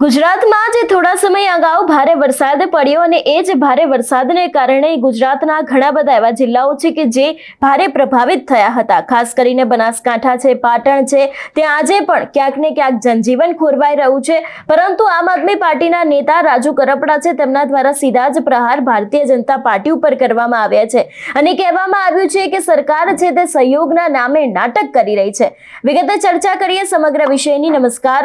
ગુજરાતમાં જે થોડા સમય અગાઉ ભારે વરસાદ પડ્યો અને એ જ ભારે વરસાદને કારણે ગુજરાતના ઘણા બધા એવા જિલ્લાઓ છે કે જે ભારે પ્રભાવિત થયા હતા. ખાસ કરીને બનાસકાંઠા છે, પાટણ છે, ત્યાં આજે પણ ક્યાંક ને ક્યાંક જનજીવન ખોરવાઈ રહ્યું છે. પરંતુ આમ આદમી પાર્ટીના નેતા રાજુ કરપડા છે તેમના દ્વારા સીધા જ પ્રહાર ભારતીય જનતા પાર્ટી ઉપર કરવામાં આવ્યા છે. અને કહેવામાં આવ્યું છે કે સરકાર છે તે સહયોગના નામે નાટક કરી રહી છે. વિગતે ચર્ચા કરીએ સમગ્ર વિષયની. નમસ્કાર.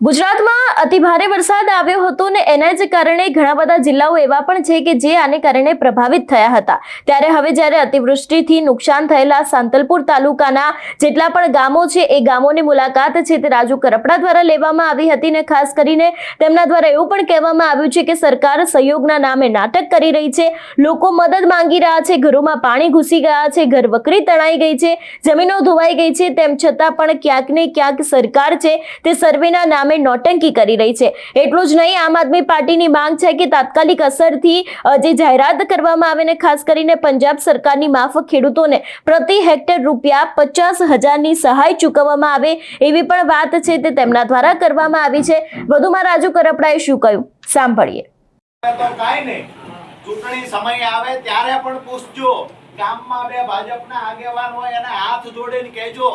ગુજરાતમાં અતિ ભારે વરસાદ આવ્યો હતો ને એના જ કારણે ઘણા બધા જિલ્લાઓ એવા પણ છે કે જે આને કારણે પ્રભાવિત થયા હતા. ત્યારે હવે જ્યારે અતિવૃષ્ટિથી નુકસાન થયેલા સાંતલપુર તાલુકાના જેટલા પણ ગામો છે, એ ગામોની મુલાકાત છે તે રાજુ કરપડા દ્વારા લેવામાં આવી હતી ને ખાસ કરીને તેમના દ્વારા એવું પણ કહેવામાં આવ્યું છે કે સરકાર સહયોગના નામે નાટક કરી રહી છે. લોકો મદદ માંગી રહ્યા છે, ઘરોમાં પાણી ઘૂસી ગયા છે, ઘર વકરી તણાઈ ગઈ છે, જમીનો ધોવાઈ ગઈ છે, તેમ છતાં પણ ક્યાંક ને ક્યાંક સરકાર છે તે સર્વેના નામે નોટંકી કરી રહી છે. એટલું જ નહીં, આમ આદમી પાર્ટીની માંગ છે કે તાત્કાલિક અસરથી જે જાહેરાત કરવામાં આવે ને ખાસ કરીને પંજાબ સરકારની માફક ખેડૂતોને પ્રતિ હેક્ટર રૂપિયા પચાસ હજારની સહાય ચૂકવવામાં આવે એવી પણ વાત છે તે તેમના દ્વારા કરવામાં આવી છે. વધુમાં રાજુ કરપડાએ શું કહ્યું? સાંભળીએ. ચૂંટણી સમય આવે ત્યારે પણ પૂછજો. ગામમાં બે ભાજપના આગેવાન હોય એને હાથ જોડીને કહેજો.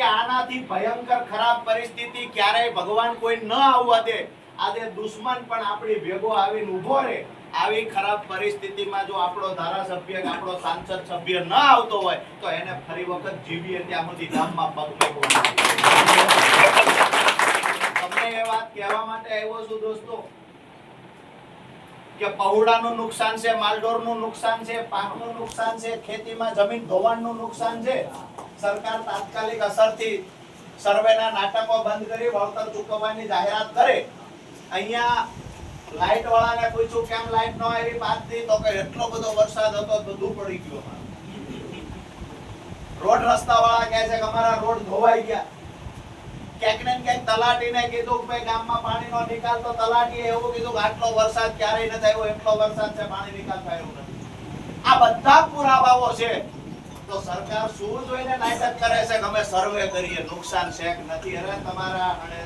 કે આનાથી ભયંકર ખરાબ પરિસ્થિતિ ક્યારેય ભગવાન કોઈ ન આવવા દે. આજે દુશ્મન પણ આપણી ભેગો આવીને ઊભો રહે. આવી ખરાબ પરિસ્થિતિમાં જો આપણો ધારાસભ્ય કે આપણો સાંસદ સભ્ય ન આવતો હોય, તો એને ફરી વખત જીવીએ ત્યાં સુધી ગામમાં પગ તમને એ વાત કહેવા માટે આવ્યો છું દોસ્તો, કે પહોળાનું નુકસાન છે, માલઢોરનું નુકસાન છે, પાકનું નુકસાન છે, ખેતીમાં જમીન ધોવાણનું નુકસાન છે. સરકાર તાત્કાલિક અસરથી સર્વેના નાટકો બંધ કરી વળતર ચૂકવવાની જાહેરાત કરે. અહીંયા લાઈટ વાળાને પૂછ્યું, કેમ લાઈટ ન આવી પાંચ દી તો કે, એટલો બધો વરસાદ હતો તો પડી ગયો. રોડ રસ્તા વાળા કહે છે કે, અમારા રોડ ધોવાઈ ગયા. ક્યાંક ને ક્યાંક તલાટીને કીધું કે ગામમાં પાણીનો નિકાલ તો તલાટીએ એવું કીધું કે, આટલો વરસાદ ક્યારેય નથી આવ્યો, એટલો વરસાદ છે, પાણી નિકાલ થયો નથી. આ બધા પુરાવાઓ છે. તો સરકાર શું જોઈને નાટક કરે છે અમે સર્વે કરીએ, નુકસાન છે કે નથી? અરે તમારા અને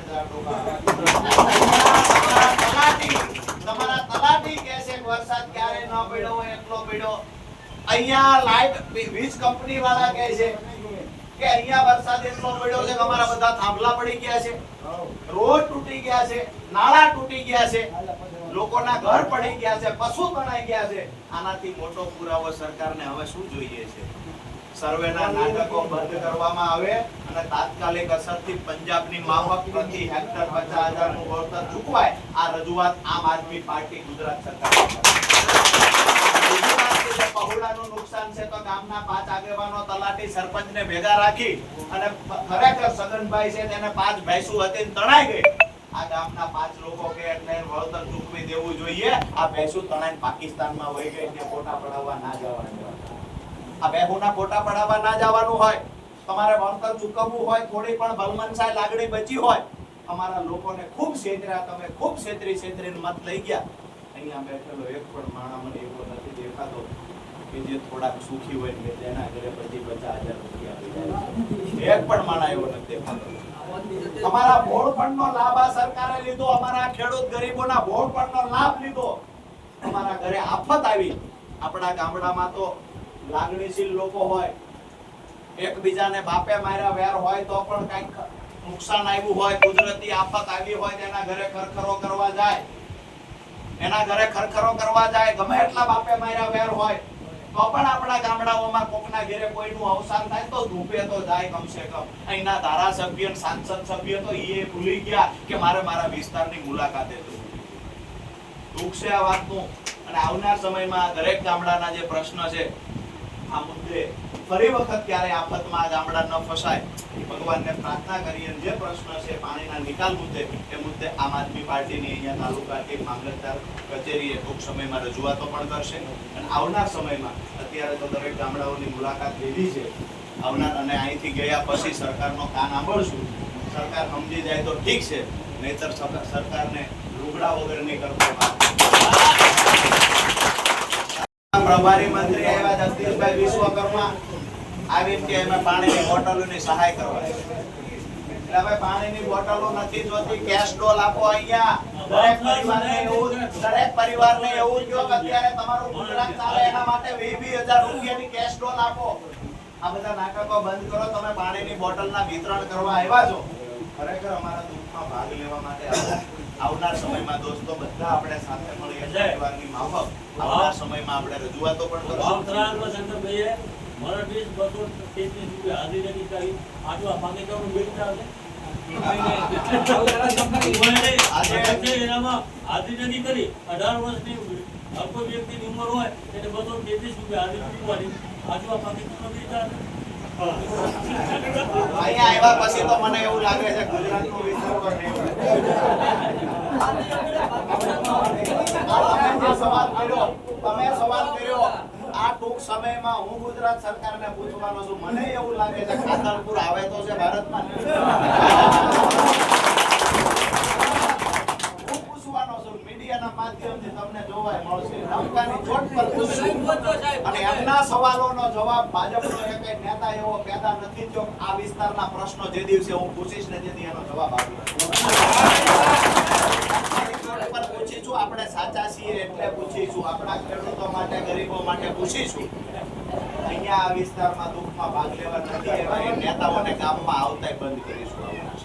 તલાટી, તમારા તલાટી કહે છે વરસાદ ક્યારે ન પડ્યો એટલો પડ્યો. અહીંયા લાઈટ વીજ કંપની વાળા કહે છે કે અહીંયા વરસાદ એટલો પડ્યો છે કે અમારા બધા થાંભલા પડી ગયા છે. રોડ તૂટી ગયા છે, નાળા તૂટી ગયા છે, લોકોના ઘર પડી ગયા છે, પશુ તણાઈ ગયા છે. આનાથી મોટો પુરાવો સરકારને હવે શું જોઈએ છે? સર્વેના નાટકો બંધ કરવામાં આવે અને તાત્કાલિક અસરથી પંજાબની માફક પ્રતિ હેક્ટર પચાસ હજારનું વળતર ચૂકવાય, આ રજૂઆત આમ આદમી પાર્ટી ગુજરાત સરકાર પહોળાનું નુકસાન છે તો પાંચ આગેવાનો હતી તણાઈ ગઈ. આ ગામના પાંચ લોકો વળતર ચૂકવી દેવું જોઈએ. આ ભેંસુ તણાઈને પાકિસ્તાનમાં વહી ગઈ ફોટા પડાવવા ના જવાનું બેહુના ફોટા પડાવવા ના જવાનું હોય, તમારે વળતર ચૂકવવું હોય, થોડી પણ ભલમનસાઈ લાગણી બચી હોય, અમારા લોકોને ખૂબ છેતર્યા, તમે ખૂબ છેતરી છેતરીને મત લઈ ગયા. અહીંયા બેઠેલો એક પણ માણસ મને એવો નથી દેખાતો કે જે થોડાક સુખી હોય ને તેના ઘરે પછી પચાસ હજાર રૂપિયા એક પણ માણા એવો નથી દેખાતો. અમારા ભોળપણનો લાભ આ સરકારે લીધો, અમારા ખેડૂત ગરીબોના ભોળપણનો લાભ લીધો. અમારા ઘરે આફત આવી. આપણા ગામડામાં તો લાગણીશીલ લોકો હોય, એકબીજાને બાપે માર્યા વેર હોય તો પણ કંઈક નુકસાન આવ્યું હોય, કુદરતી આફત આવી હોય તેના ઘરે ખરખરો કરવા જાય. એના ઘરે ખરખરો કરવા જાય, ગમે એટલા બાપે માર્યા વેર હોય, તો પણ આપણા ગામડાઓમાં કોકના ઘરે કોઈનું અવસાન થાય તો ધૂપે તો જાય કમસે કમ. અહીંના ધારાસભ્ય સાંસદ સભ્ય તો એ ભૂલી ગયા કે મારે મારા વિસ્તારની મુલાકાતે જવું દુઃખ છે આ વાતનું. અને આવનાર સમયમાં દરેક ગામડાના જે પ્રશ્ન છે આ મુદ્દે ફરી વખત ક્યારે આફતમાં ગામડા ન ફસાય, એ ભગવાનને પ્રાર્થના કરી અને જે પ્રશ્ન છે પાણીના નિકાલ મુદ્દે, એ મુદ્દે આમ આદમી પાર્ટીની અહીંયા તાલુકા એક મામલતદાર કચેરીએ ટૂંક સમયમાં રજૂઆતો પણ કરશે. અને આવનાર સમયમાં અત્યારે તો દરેક ગામડાઓની મુલાકાત લીધી છે. આવનાર અને અહીંથી ગયા પછી સરકારનો કાન આંબળશું. સરકાર સમજી જાય તો ઠીક છે. નહીતર સર- સરકારને લુગડા વગર નહીં કરતો પ્રભારી મંત્રી આવ્યા જગદીશભાઈ વિશ્વકર્મા. આવીને કે અમે પાણીની બોટલોની સહાય કરવા પાણીની બોટલો નથી જોતી કેશ ડોલ આપો અહીંયા. દરેક પરિવારને એવું દરેક પરિવારને એવું કહો કે અત્યારે તમારું ગુજરાત ચાલે એના માટે 20,000 રૂપિયાની કેશ ડોલ આપો. આ બધા નાટકો બંધ કરો તમે પાણીની બોટલના વિતરણ કરવા આવ્યા છો. ખરેખર અમારા દુઃખમાં ભાગ લેવા માટે. આવનાર સમયમાં દોસ્તો બધા આપણે સાથે મળીએ પરિવારની માફક. આવનાર સમયમાં આપણે રજૂઆતો પણ કરીશું. ત્રાણમાં શંકરભાઈએ મરાઠી બસો તેત્રીસ રૂપિયા હાજરી કરી. આટલા પાકિસ્તાનનું બિલ ચાલે આજે- કરી. અઢાર વર્ષની હર કોઈ વ્યક્તિની ઉંમર હોય એટલે બસો તેત્રીસ રૂપિયા હાજરી ચૂકવાની આજવા પાકિસ્તાનનું બિલ ચાલે. અહીંયા આવ્યા પછી તો મને એવું લાગે છે ગુજરાતનું જે સવાલ કર્યો. તમે સવાલ કર્યો. આ ટૂંક સમયમાં હું ગુજરાત સરકારને પૂછવાનો છું. મને એવું લાગે છે ખાતરપુર આવે તો છે ભારતમાં હું પૂછવાનો છું મીડિયાના માધ્યમથી તમને જોવાય મળશે નૌકાની ચોટ પર પૂછશું આ પૂછીશ ને તેથી એનો આપણે સાચા છીએ એટલે પૂછીશું. આપણા ખેડૂતો માટે, ગરીબો માટે પૂછીશું. અહીંયા આ વિસ્તારમાં દુઃખમાં ભાગ લેવા નથી એવા નેતાઓને ગામમાં આવતા બંધ કરીશું